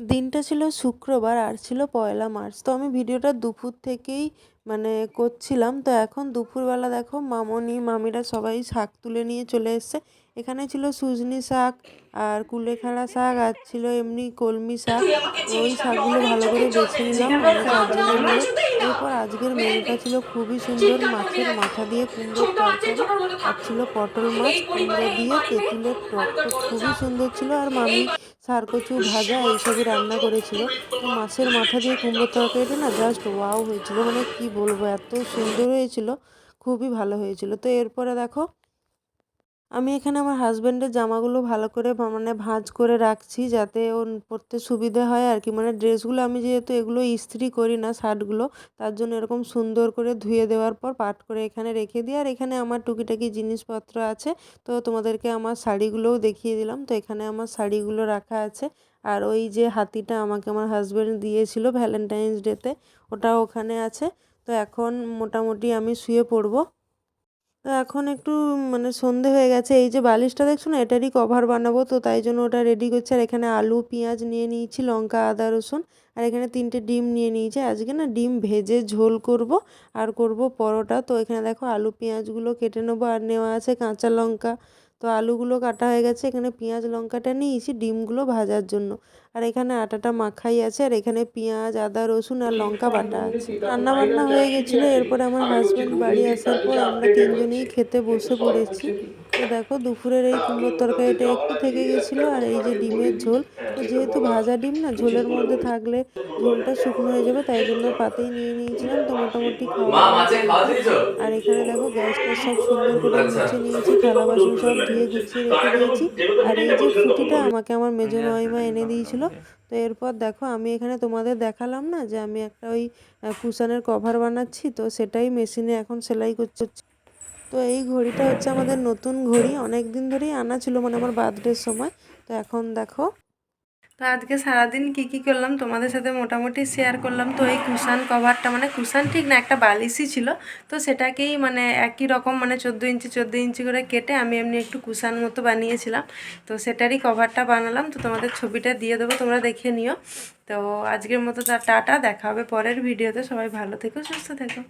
দিনটা ছিল শুক্রবার আর ছিল পয়লা মার্চ। তো আমি ভিডিওটা দুপুর থেকেই মানে করছিলাম। তো এখন দুপুরবেলা দেখো মামনি মামিরা সবাই শাক তুলে নিয়ে চলে এসছে। এখানে ছিল সুজনি শাক আর কুলেখাড়া শাক আর ছিল এমনি কলমি শাক। ওই শাকগুলো ভালো করে বেছে নিলাম। এরপর আজকের মেনুটা ছিল খুবই সুন্দর মাছের মাথা দিয়ে কুমড়োর তরকারি আর। ছিল পটল মাছ। কুমড়ো দিয়ে তেঁতুলের টক। খুবই সুন্দর ছিল। আর মামি সারকচু ভাজা এইসবই রান্না করেছিল। তো মাছের মাথা দিয়ে কুমড়োর তরকারিটা না জাস্ট ওয়াও হয়েছিল। মানে কি বলব, এত সুন্দর হয়েছিল, খুবই ভালো হয়েছিল। তো এরপরে দেখো আমি এখানে আমার হাজব্যান্ডের জামাগুলো ভালো করে মানে ভাঁজ করে রাখছি যাতে ওর পরতে সুবিধে হয় আর কি। মানে ড্রেসগুলো আমি যেহেতু এগুলো ইস্ত্রি করি না শার্টগুলো, তার জন্য এরকম সুন্দর করে ধুয়ে দেওয়ার পর পাট করে এখানে রেখে দিই আর এখানে আমার টুকিটাকি জিনিসপত্র আছে। তো তোমাদেরকে আমার শাড়িগুলোও দেখিয়ে দিলাম। তো এখানে আমার শাড়িগুলো রাখা আছে। আর ওই যে হাতিটা আমাকে আমার হাজব্যান্ড দিয়েছিল ভ্যালেন্টাইন্স ডেতে ওটাও ওখানে আছে। তো এখন মোটামুটি আমি শুয়ে পড়ব। তো এখন একটু মানে সন্ধে হয়ে গেছে। এই যে বালিশটা দেখছ না, এটারই কভার বানাবো। তো তাই জন্য ওটা রেডি করছে। আর এখানে আলু, পেঁয়াজ নিয়ে নিয়েছি, লঙ্কা, আদা, রসুন। আর এখানে তিনটে ডিম নিয়ে নিয়েছি। আজকে না ডিম ভেজে ঝোল করব আর করব পরোটা। তো এখানে দেখো আলু, পেঁয়াজগুলো কেটে নেব। আর নেওয়া আছে কাঁচা লঙ্কা। তো আলুগুলো কাটা হয়ে গেছে এখানে পেঁয়াজ লঙ্কাটা নিয়েছি ডিমগুলো ভাজার জন্য। আর এখানে আটাটা মাখাই আছে আর এখানে পেঁয়াজ আদা রসুন আর লঙ্কা বাটা আছে। রান্না বান্না হয়ে গেছিল এরপর আমার হাজব্যান্ড বাড়ি আসার পর আমরা তিনজনেই খেতে বসে পড়েছি। তো দেখো দুপুরের এই কুমড়োর তরকারিটা একটু থেকে গেছিল আর এই যে ডিমের ঝোল। যেহেতু ভাজা ডিম না ঝোলের মধ্যে থাকলে ঝোলটা শুকনো হয়ে যাবে তাই জন্য পাতেই নিয়ে নিয়েছিলাম তো মোটামুটি খাওয়া আর এখানে দেখো গ্যাসটা সব সুন্দর করে আচ্ছা। মুছে নিয়েছি থালা বাসন সব ধুয়ে গুছিয়ে রেখে দিয়েছি। আর এই যে ফুটিটা আমাকে আমার মেজো মামিমা এনে দিয়েছিল তো এরপর দেখো আমি এখানে তোমাদের দেখালাম না যে আমি একটা ওই কুশানের কভার বানাচ্ছি তো সেটাই মেশিনে এখন সেলাই করছে। তো এই ঘড়িটা হচ্ছে আমাদের নতুন ঘড়ি। অনেক দিন ধরেই আনা ছিল মানে আমার বার্থডের সময়। তো এখন দেখো। তো আজকে সারাদিন কি কি করলাম, তোমাদের সাথে মোটামুটি শেয়ার করলাম। তো এই কুশান কভারটা মানে কুশান ঠিক না, একটা বালিশই ছিল। তো সেটাকেই মানে একই রকম মানে চোদ্দ ইঞ্চি চোদ্দ ইঞ্চি করে কেটে আমি এমনি একটু কুশান মতো বানিয়েছিলাম। তো সেটারই কভারটা বানালাম। তো তোমাদের ছবিটা দিয়ে দেবো, তোমরা দেখে নিও। তো আজকের মতো টাটা, দেখা হবে পরের ভিডিওতে সবাই ভালো থেকো, সুস্থ থেকো।